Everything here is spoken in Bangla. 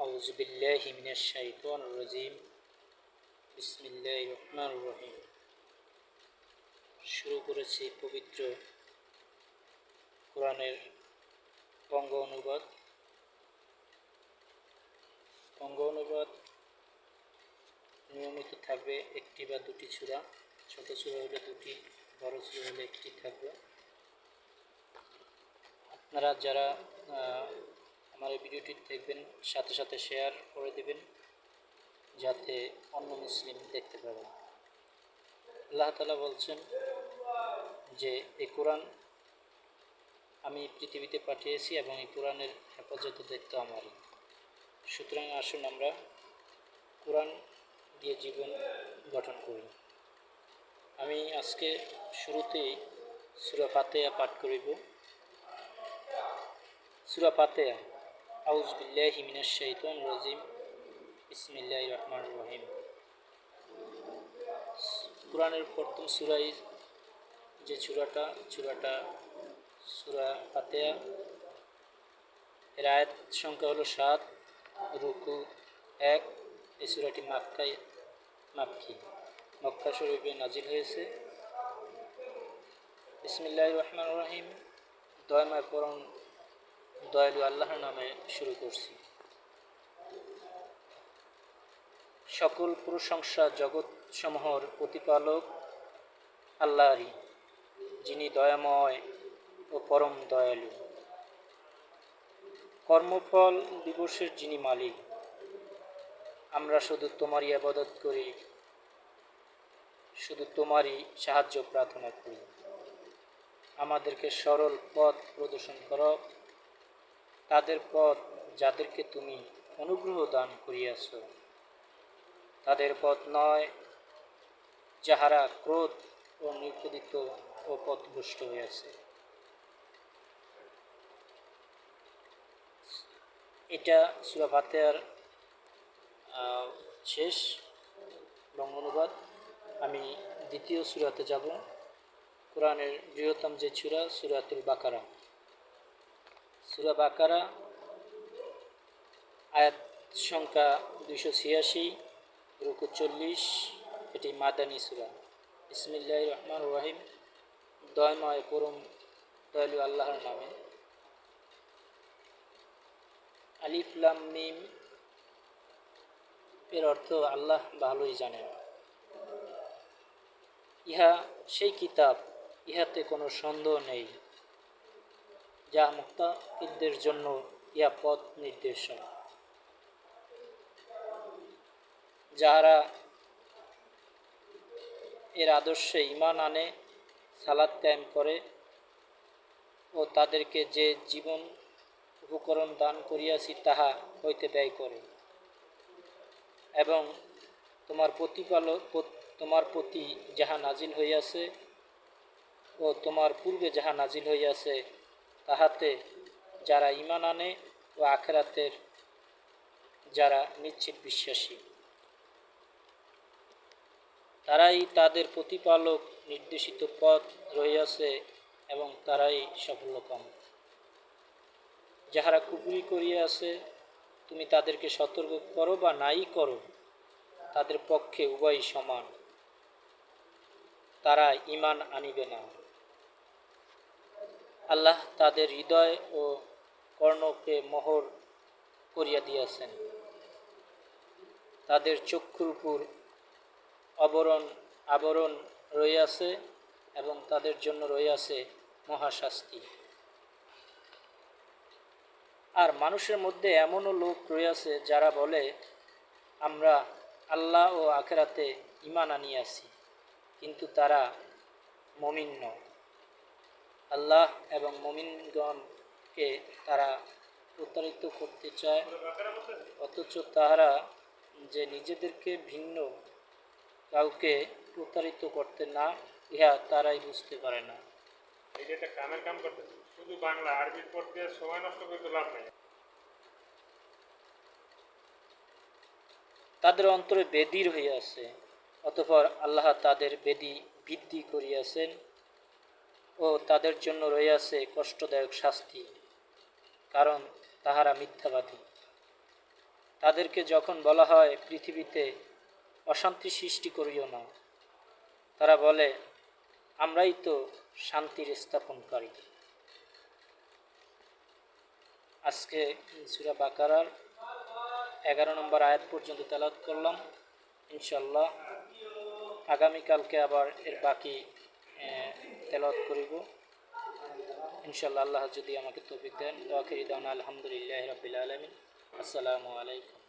أعوذ بالله من الشيطان الرجيم بسم الله الرحمن الرحيم শুরু করেছি পবিত্র কোরআনের বঙ্গ অনুবাদ বঙ্গ অনুবাদ নিয়মিত থাকবে একটি বা দুটি চূড়া ছোট চূড়া হলে দুটি বড় চূড়া হলে একটি থাকবে আপনারা যারা আহ, আমার এই ভিডিওটি দেখবেন, সাথে সাথে শেয়ার করে দেবেন, যাতে অন্য মুসলিম দেখতে পাবেন আল্লাহ তালা বলছেন যে, এই কোরআন আমি পৃথিবীতে পাঠিয়েছি এবং এই কোরআনের হেফাজত দায়িত্ব আমারই সুতরাং আসুন আমরা কোরআন দিয়ে জীবন গঠন করি। আমি আজকে শুরুতেই সুরা ফাতেহা পাঠ করিব। সুরা ফাতেহা আউজ বিল্লাহি মিনাশ শাইতান রাজিম বিসমিল্লাহির রহমানির রহিম কোরআনের প্রথম সুরাই যে চূড়াটা চূড়াটা সুরা ফাতেহা। এর আয়াত সংখ্যা হলো সাত, রুকু এক। এই সুরাটি মাক্কায়, মাক্কি, মক্কা শরীফে নাজিল হয়েছে। বিসমিল্লাহ রহমান রহিম। দয়ময় পরম দয়ালু আল্লাহর নামে শুরু করছি। সকল প্রশংসা জগৎ সমূহর প্রতিপালক আল্লাহরই যিনি দয়াময় ও পরম দয়ালু। কর্মফল দিবসের যিনি মালিক, আমরা শুধু তোমারই আবাদত করি, শুধু তোমারই সাহায্য প্রার্থনা করি। আমাদেরকে সরল পথ প্রদর্শন করো। তাদের পথ যাদেরকে তুমি অনুগ্রহ দান করিয়াছ। তাদের পথ নয় যাহারা ক্রোধ ও নিপদিত ও পথভ্রষ্ট হইয়াছে। এটা সুরা ফাতেহার আহ, শেষ বঙ্গ অনুবাদ আমি দ্বিতীয় সুরাতে যাব। কোরআনের বৃহত্তম যে সুরা সুরাতুল বাকারা। সুরা বাকারা, আয়াত সংখ্যা দুইশো ছিয়াশি, রুকু চল্লিশ, এটি মাদানী সুরা। ইসমিল্লাহ রহমান রহিম। দয়ময় পরম দয়ালু আল্লাহর নামে। আলিফলাম মিম, এর অর্থ আল্লাহ ভালোই জানেন। ইহা সেই কিতাব, ইহাতে কোনো সন্দেহ নেই। যা মুক্তাকিদদের জন্য ইয়া পথ নির্দেশন যাহারা এর আদর্শে ইমান আনে সালাদ কায়েম করে ও তাদেরকে যে জীবন উপকরণ দান করিয়াছি তাহা হইতে ব্যয় করে। এবং তোমার প্রতিপালক, তোমার প্রতি যাহা নাজিল হইয়াছে ও তোমার পূর্বে যাহা নাজিল হইয়াছে তাহাতে যারা ইমান আনে ও আখেরাতের যারা নিশ্চিত বিশ্বাসী। তারাই তাদের প্রতিপালক নির্দেশিত পথ রহিয়াছে এবং তারাই সাফল্যকাম যাহারা কুপুরি করিয়াছে, তুমি তাদেরকে সতর্ক করো বা নাই করো, তাদের পক্ষে উভয়ই সমান। তারা ইমান আনিবে না। আল্লাহ তাদের হৃদয় ও কর্ণকে মোহর করিয়া দিয়াছেন। তাদের চক্ষুর উপর অবরণ, আবরণ রইয়াছে এবং তাদের জন্য রইয়াছে মহাশাস্তি। আর মানুষের মধ্যে এমনও লোক রইয়াছে যারা বলে, আমরা আল্লাহ ও আখেরাতে ইমান আনিয়াছি, কিন্তু তারা মমিন আল্লাহ এবং মমিনগণকে তারা প্রতারিত করতে চায়। অথচ তাহারা যে নিজেদেরকে ভিন্ন কাউকে প্রতারিত করতে না ইহা তারাই বুঝতে পারে না। একটা কামের কাম করতেছে শুধু বাংলা আরবির পড়তে সময় নষ্ট করতে লাভ নাই। তাদের অন্তরে বেদি হইয়াছে অতপর আল্লাহ তাদের বেদি বৃদ্ধি করিয়াছেন। ও তাদের জন্য রইয়াছে কষ্টদায়ক শাস্তি, কারণ তাহারা মিথ্যাবাদী। তাদেরকে যখন বলা হয়, পৃথিবীতে অশান্তি সৃষ্টি করিও না, তারা বলে, আমরাই তো শান্তির স্থাপনকারী। আজকে সুরা বাকারার এগারো নম্বর আয়াত পর্যন্ত তেলাত করলাম। ইনশাল্লাহ আগামীকালকে আবার এর বাকি তেলাওয়াত করিব। ইনশাল্লাহ আল্লাহ যদি আমাকে তৌফিক দান আলহামদুলিল্লাহ রবিল আলমিন। আসসালামু আলাইকুম।